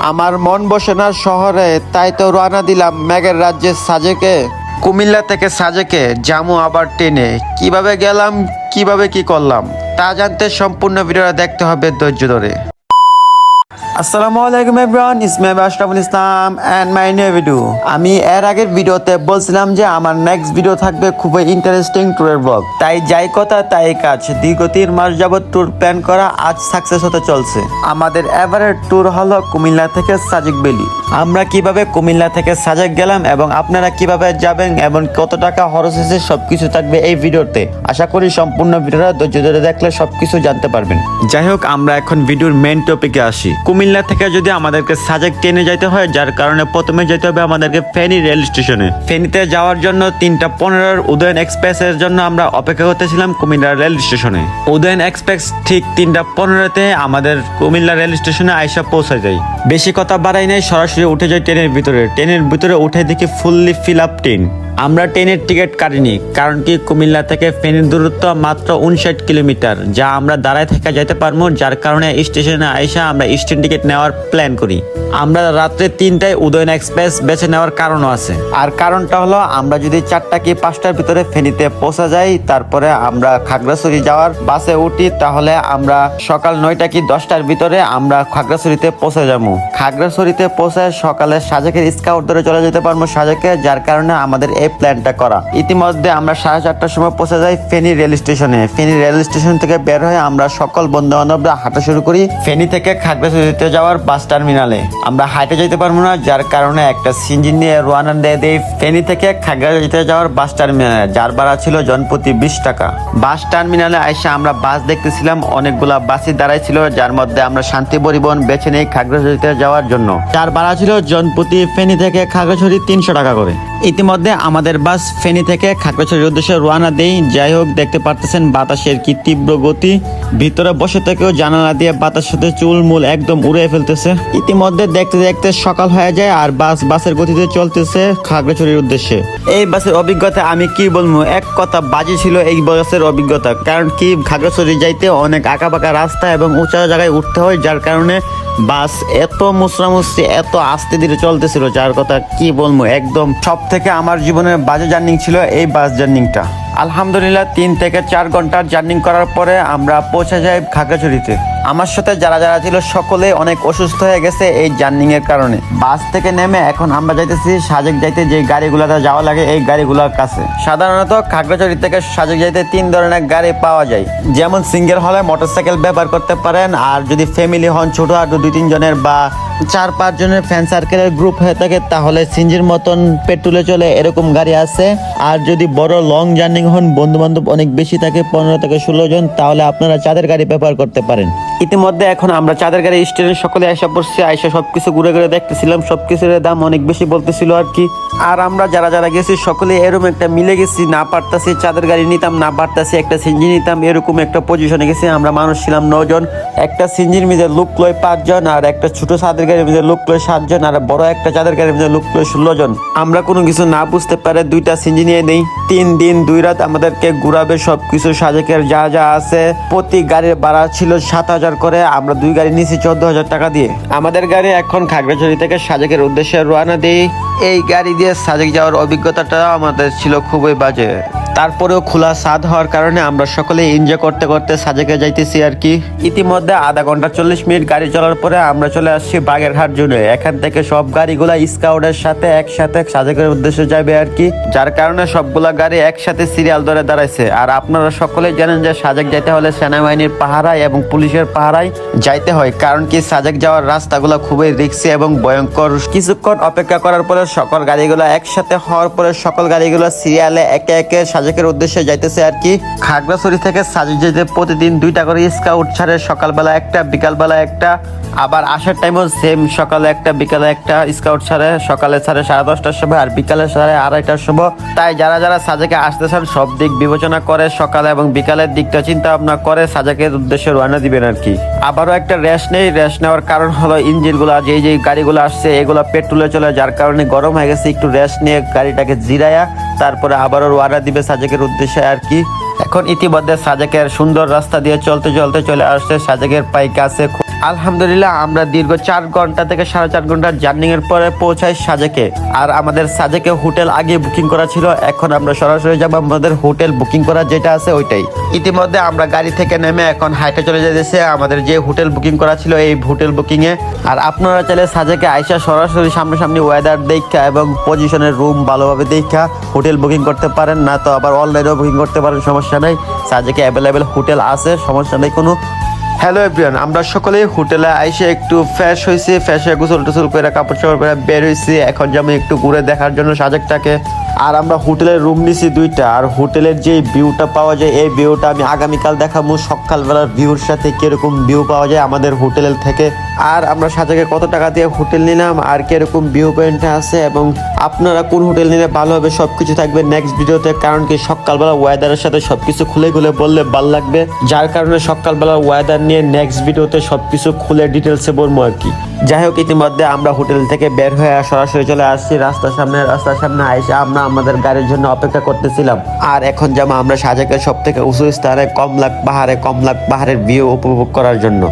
আমার মন বসে না শহরে, তাই তো রওনা দিলাম ম্যাগের রাজ্যে সাজেকে। কুমিল্লা থেকে সাজেকে, জামু আবার টেনে। কীভাবে গেলাম, কীভাবে কি করলাম, তা জানতে সম্পূর্ণ ভিডিওটা দেখতে হবে ধৈর্য ধরে। আসসালামু আলাইকুম everyone is my Ashraful Islam and my new video আমি এর আগের ভিডিওতে বলছিলাম যে আমার নেক্সট ভিডিও থাকবে খুবই ইন্টারেস্টিং ট্যুরের ব্লগ তাই যাই কথা, তাই কাজ। দীর্ঘ তিন মাস যাবত ট্যুর প্ল্যান করা আজ সাকসেস হতে চলছে। আমাদের এভারের ট্যুর হলো কুমিল্লা থেকে সাজেক বেলি। আমরা কীভাবে কুমিল্লা থেকে সাজেক গেলাম এবং আপনারা কীভাবে যাবেন এবং কত টাকা খরচ হয়েছে সবকিছু থাকবে এই ভিডিওতে আশা করি সম্পূর্ণ ভিডিওটা ধৈর্য ধরে দেখলে সবকিছু জানতে পারবেন। যাই হোক, আমরা এখন ভিডিওর মেন টপিকে আসি। কুমিল্লা থেকে যদি আমাদেরকে সাজেক ট্রেনে যাইতে হয়, যার কারণে প্রথমে যেতে হবে আমাদেরকে ফেনী রেল স্টেশনে। ফেনীতে যাওয়ার জন্য তিনটা পনেরোর উদয়ন এক্সপ্রেসের জন্য আমরা অপেক্ষা করতেছিলাম কুমিল্লা রেল স্টেশনে। উদয়ন এক্সপ্রেস ঠিক তিনটা পনেরোতে আমাদের কুমিল্লা রেল স্টেশনে আইসা পৌঁছে যায়। বেশি কথা বাড়াই নাই, সরাসরি উঠে যায় ট্রেনের ভিতরে। ট্রেনের ভিতরে উঠে দেখি ফুললি ফিল আপ ট্রেন। আমরা ট্রেনের টিকিট কাটিনি, কারণ কি কুমিল্লা থেকে ফেনীর দূরত্ব মাত্র উনষাট কিলোমিটার, যা আমরা দাঁড়ায় থেকে যেতে পারব, যার কারণে স্টেশনে আইসা আমরা স্টেশন টিকিট নেওয়ার প্ল্যান করি। আমরা রাত্রে তিনটায় উদয়ন এক্সপ্রেস বেছে নেওয়ার কারণও আছে। আর কারণটা হলো, আমরা যদি চারটা কি পাঁচটার ভিতরে ফেনীতে পৌঁছা যাই, তারপরে আমরা খাগড়াছড়ি যাওয়ার বাসে উঠি, তাহলে আমরা সকাল নয়টা কি দশটার ভিতরে আমরা খাগড়াছড়িতে পৌঁছে যাব। খাগড়াছড়িতে পৌঁছে সকালে সাজেকের স্কাউট ধরে চলে যেতে পারব সাজেকে, যার কারণে আমাদের এই প্ল্যানটা করা। ইতিমধ্যে আমরা সাড়ে চারটার সময় পৌঁছে যাই ফেনী রেল স্টেশনে। ফেনী রেল স্টেশন থেকে বের হয়ে আমরা সকল বন্ধু বান্ধবরা হাঁটা শুরু করি ফেনী থেকে খাগড়াছড়িতে যাওয়ার বাস টার্মিনালে। আমরা হাইটে যেতে পারব না, যার কারণে একটা সিঞ্জিন নিয়ে রোয়ানা দিয়ে দিই ফেনী থেকে খাগড়াছড়িতে যাওয়ার বাস টার্মিনালে, যার ভাড়া ছিল জনপ্রতি বিশ টাকা। বাস টার্মিনালে এসে আমরা বাস দেখতেছিলাম, অনেকগুলা বাসই দাঁড়াই ছিল যার মধ্যে আমরা শান্তি পরিবহন বেছে নেই খাগড়াছড়িতে যাওয়ার জন্য। যার ভাড়া ছিল জনপ্রতি ফেনী থেকে খাগড়াছড়ি তিনশো টাকা করে। ইতিমধ্যে আমাদের বাস ফেনী থেকে খাগড়াছড়ির উদ্দেশ্যে রওনা দেই। যাই হোক, দেখতে পারতেছেন বাতাসের কি তীব্র গতি। ভিতরে বসে থেকেও জানালা দিয়ে বাতাস সাথে চুলমুল একদম উড়ে ফেলতেছে। ইতিমধ্যে দেখতে দেখতে সকাল হয়ে যায় আর বাস বাসের গতিতে চলতেছে খাগড়াছড়ির উদ্দেশ্যে। এই বাসের অভিজ্ঞতা আমি কি বলব? এক কথা বাজে ছিল এই বাসের অভিজ্ঞতা। কারণ কি, খাগড়াছড়ি যাইতে অনেক আঁকা বাঁকা রাস্তা এবং উঁচা জায়গায় উঠতে হয়, যার কারণে বাস এত মুসরা মুসরি এত আস্তে ধীরে চলতেছিল, যার কথা কি বলব, একদম সব থেকে আমার জীবনের বাজে জার্নিং ছিল এই বাস জার্নিংটা। আলহামদুলিল্লাহ, তিন থেকে চার ঘণ্টার জার্নিং করার পরে আমরা পৌঁছে যাই খাগড়াছড়িতে। আমার সাথে যারা যারা ছিল সকলে অনেক অসুস্থ হয়ে গেছে এই জার্নিং এর কারণে। বাস থেকে নেমে এখন আমরা যাইতেছি সাজেক যাইতে যে গাড়িগুলোতে যাওয়া লাগে এই গাড়িগুলোর কাছে। সাধারণত খাগড়াছড়ি থেকে সাজেক যাইতে তিন ধরনের গাড়ি পাওয়া যায়। যেমন সিঙ্গেল হলে মোটরসাইকেল ব্যবহার করতে পারেন, আর যদি ফ্যামিলি হন ছোট আর দুই তিনজনের বা চার পাঁচ জনের ফ্যান সার্কেলের গ্রুপ হয়ে থাকে, তাহলে সিঞ্জির মতন পেট্রোলে চলে এরকম গাড়ি আছে। আর যদি বড় লং জার্নি হন বন্ধু বান্ধব অনেক বেশি থাকে, পনেরো থেকে ষোলো জন, তাহলে আপনারা চাঁদের গাড়ি ব্যবহার করতে পারেন। ইতিমধ্যে এখন আমরা চাঁদের গাড়ি স্টেশনে সকলে এসে পড়ছি, আইসা সবকিছু ঘুরে ঘুরে দেখতেছিলাম, সবকিছুর দাম অনেক বেশি বলতেছিল আর কি। আর আমরা যারা যারা গেছি, সকলে এরকম একটা মিলে গেছি, না পারতাছি, চাঁদের গাড়ি নিতাম, না পারতাছি, একটা সিঞ্জি নিতাম, এরকম একটা পজিশনে গেছি, আমরা মানুষ ছিলাম নজন একটা সিঞ্জির মিজে লুক লয় পাঁচজন, আর একটা ছোট চাঁদের গাড়ির ভিতরে লুক সাতজন আর বড় একটা চাঁদের গাড়ির ভিতরে লুক ষোলো জন। আমরা কোনো কিছু না বুঝতে পারে দুইটা সিঞ্জি নিয়ে নেই। তিন দিন, দুই রাত আমাদেরকে ঘুরাবে, সবকিছু সাজেকের যা যা আছে। প্রতি গাড়ির ভাড়া ছিল সাত হাজার করে, আমরা দুই গাড়ি নিয়েছি চোদ্দ হাজার টাকা দিয়ে। আমাদের গাড়ি এখন খাগড়াছড়ি থেকে সাজেকের উদ্দেশ্যে রওনা দিই। এই গাড়ি দিয়ে সাজেক যাওয়ার অভিজ্ঞতাটা আমাদের ছিল খুবই বাজে। তারপরেও খোলা স্বাদ হওয়ার কারণে আমরা সকলে এনজয় করতে করতে সাজেকে যাইতেছি আর কি। ইতিমধ্যে আধা ঘণ্টা চল্লিশ মিনিট গাড়ি চলার পরে আমরা চলে আসছি বাগেরহাট জুনে। এখান থেকে সব গাড়িগুলা স্কাউটের সাথে একসাথে সাজেকের উদ্দেশ্যে যাবে আর কি। যার কারণে সবগুলা গাড়ি একসাথে সিরিয়াল ধরে দাঁড়াইছে। আর আপনারা সকলেই জানেন যে সাজেক যাইতে হলে সেনাবাহিনীর পাহারায় এবং পুলিশের পাহারায় যাইতে হয়। কারণ কি সাজেক যাওয়ার রাস্তাগুলো খুবই রিক্সি এবং ভয়ঙ্কর। কিছুক্ষণ অপেক্ষা করার পরে সকল গাড়িগুলো একসাথে হওয়ার পরে সকল গাড়িগুলো সিরিয়ালে একে একে সাজেকের উদ্দেশ্যে যাইতেছে আর কি। খাগড়াছড়ি থেকে সাজেক যেতে প্রতিদিন দুইটা করে স্কাউট ছাড়ে, সকালবেলা একটা, বিকালবেলা একটা, আবার আসার টাইমও সেম সকালে একটা, বিকালে একটা স্কাউট ছাড়ে, সকালে ছাড়ে সাড়ে দশটার সময় আর বিকালে ছাড়ে আড়াইটার সময়। তাই যারা যারা সাজেকে আসতে চান, সব দিক বিবেচনা করে সকালে এবং বিকালের দিকটা চিন্তা ভাবনা করে সাজেকের উদ্দেশ্যে রওনা দিবেন আর কি। আবারও একটা রেস্ট নেই রেস্ট নেওয়ার কারণ হলো ইঞ্জিনগুলা, যেই যেই গাড়িগুলো আসছে, এগুলো পেট্রোলে চলে, যার কারণে গরম হয়ে গেছে, একটু রেস্ট নিয়ে গাড়িটাকে জিরায়া, তারপরে আবারও ওয়ারা দিবে সাজেকের উদ্দেশ্যে আর কি। এখন ইতিমধ্যে সাজেকের সুন্দর রাস্তা দিয়ে চলতে চলতে চলে আসছে সাজেকের পাই কাছে আলহামদুলিল্লাহ, আমরা দীর্ঘ চার ঘণ্টা থেকে সাড়ে চার ঘণ্টার জার্নিং এর পরে পৌঁছাই সাজেকে। আর আমাদের সাজেকে হোটেল আগে বুকিং করা ছিল, এখন আমরা সরাসরি যাব আমাদের হোটেল বুকিং করা, যেটা আছে ওইটাই। ইতিমধ্যে আমরা গাড়ি থেকে নেমে এখন হাইটে চলে যেতেছে, আমাদের যে হোটেল বুকিং করা ছিল এই হোটেল বুকিং এ। আর আপনারা চাইলে সাজেকে আইসা সরাসরি সামনাসামনি ওয়েদার দেখা এবং পজিশনের রুম ভালোভাবে দেখা, হোটেল বুকিং করতে পারেন, না তো আবার অনলাইনেও বুকিং করতে পারেন, সমস্যা নাই। সাজেকে অ্যাভেলেবেল হোটেল আছে, সমস্যা নেই কোনো। হ্যালো এভরিওয়ান আমরা সকলে হোটেলে আইসে একটু ফ্রেশ হয়েছি ফ্রেশ হয়ে গোসল টোসল করে কাপড় চাপড় করে বের হয়েছি এখন যেমন একটু ঘুরে দেখার জন্য সাজেকটাকে আর আমরা হোটেলের রুম নিছি দুইটা। আর হোটেলের যে ভিউটা পাওয়া যায়, এই ভিউটা আমি আগামীকাল দেখাবো সকালবেলার ভিউর সাথে কীরকম ভিউ পাওয়া যায় আমাদের হোটেলের থেকে। আর আমরা সাজেকে কত টাকা দিয়ে হোটেল নিলাম, আর কীরকম ভিউ পয়েন্ট আছে, এবং আপনারা কোন হোটেল নিলে ভালো হবে সব কিছু থাকবে নেক্সট ভিডিওতে কারণ কি সকালবেলা ওয়েদারের সাথে সবকিছু খুলে খুলে বললে ভালো লাগবে। যার কারণে সকালবেলা ওয়েদার নিয়ে নেক্সট ভিডিওতে সবকিছু খুলে ডিটেলসে বলব আর কি। যাই হোক, ইতিমধ্যে আমরা হোটেল থেকে বের হয়ে সরাসরি চলে আসছি। রাস্তার সামনে রাস্তার সামনে আইসে আমরা আমাদের গাড়ির জন্য অপেক্ষা করতেছিলাম। আর এখন যেমন আমরা সাজেকের সব থেকে উঁচু স্থানে কমলাক পাহাড়ে কমলাক পাহাড়ের ভিউ উপভোগ করার জন্য।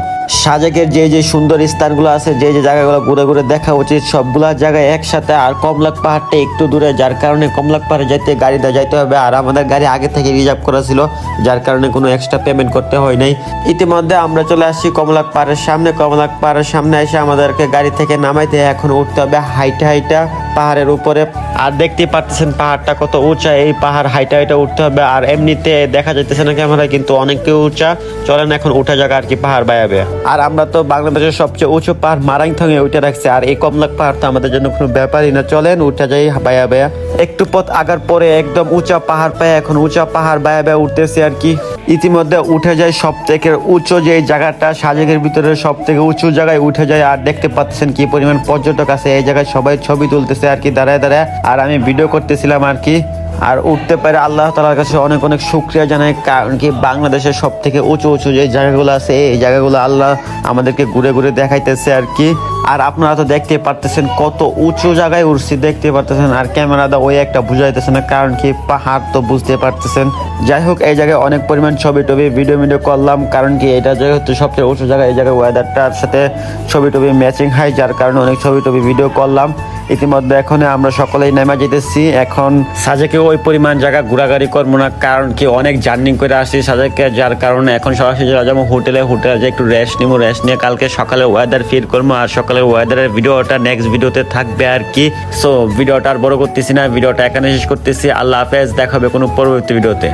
সাজেকের যে যে সুন্দর স্থানগুলো আছে, যে যে জায়গাগুলো ঘুরে ঘুরে দেখা উচিত, সবগুলা জায়গায় একসাথে আর কমলাক পাহাড়টা একটু দূরে, যার কারণে কমলাক পাহাড়ে যাইতে, গাড়িতে যাইতে হবে। আর আমাদের গাড়ি আগে থেকে রিজার্ভ করা ছিল, যার কারণে কোনো এক্সট্রা পেমেন্ট করতে হয় নাই। ইতিমধ্যে আমরা চলে আসছি কমলাক পাহাড়ের সামনে। কমলাক পাহাড়ের সামনে এসে আমাদেরকে গাড়ি থেকে নামাইতে এখন উঠতে হবে হাইটা হাইটা পাহাড়ের উপরে। আর দেখতেই পাচ্ছেন পাহাড়টা কত উঁচা, এই পাহাড় হাইটা হাইটা উঠতে হবে। আর এমনিতে দেখা যাইতেছে না ক্যামেরা কিন্তু অনেকটাই উঁচা। চলেন এখন উঠা জায়গা আর কি পাহাড় বায়াবে। আর আমরা তো বাংলাদেশের সবচেয়ে উঁচু পাহাড় মারাংথঙে উঠে রাখছি, আর এই কমলাক পাহাড় তো আমাদের জন্য কোনো ব্যাপারই না। চলেন উঠা যাই বায়া একটু পথ আগার পরে একদম উঁচা পাহাড় পায় এখন উঁচা পাহাড় বায়া উঠতেছে আর কি। ইতিমধ্যে উঠে যায় সব থেকে উঁচু যে জায়গাটা, সাজেকের ভিতরে সব থেকে উঁচু জায়গায় উঠে যায় আর দেখতে পাচ্ছেন কি পরিমাণ পর্যটক আছে, এই জায়গায় সবাই ছবি তুলতেছে আর কি, দাঁড়ায় দাঁড়ায়। আর আমি ভিডিও করতেছিলাম আর কি। আর উঠতে পারে আল্লাহ তালার কাছে অনেক অনেক শুক্রিয়া জানাই, কারণ কি বাংলাদেশের সব থেকে উঁচু উঁচু যে জায়গাগুলো আছে, এই জায়গাগুলো আল্লাহ আমাদেরকে ঘুরে ঘুরে দেখাইতেছে আর কি। আর আপনারা তো দেখতে পারতেছেন কত উঁচু জায়গায় উঠছি দেখতে পারতেছেন। আর ক্যামেরাটা ওই একটা বুঝাইতেছে না, কারণ কি পাহাড় তো বুঝতে পারতেছেন। যাই হোক, এই জায়গায় অনেক পরিমাণ ছবি টবি ভিডিও ভিডিও করলাম, কারণ কি এটা যেহেতু সবচেয়ে উঁচু জায়গা, এই জায়গায় ওয়েদারটার সাথে ছবি টবি ম্যাচিং হয়, যার কারণে অনেক ছবি টবি ভিডিও করলাম। ইতিমধ্যে এখন আমরা সকলেই নেমে যেতেছি। এখন সাজেকে ওই পরিমাণ জায়গা ঘোরাঘুরি করব না, কারণ কি অনেক জার্নি করে আসছি সাজেকে, যার কারণে এখন সরাসরি যাব হোটেলে। হোটেলে যে একটু রেস্ট নিবো রেস্ট নিয়ে কালকে সকালে ওয়েদার ফিল করব, আর সকালে ওয়েদারের ভিডিওটা নেক্সট ভিডিওতে থাকবে আর কি। সো ভিডিওটা আর বড় করতেছি না ভিডিওটা এখানে শেষ করতেছি। আল্লাহ হাফেজ দেখাবে কোনো পরবর্তী ভিডিওতে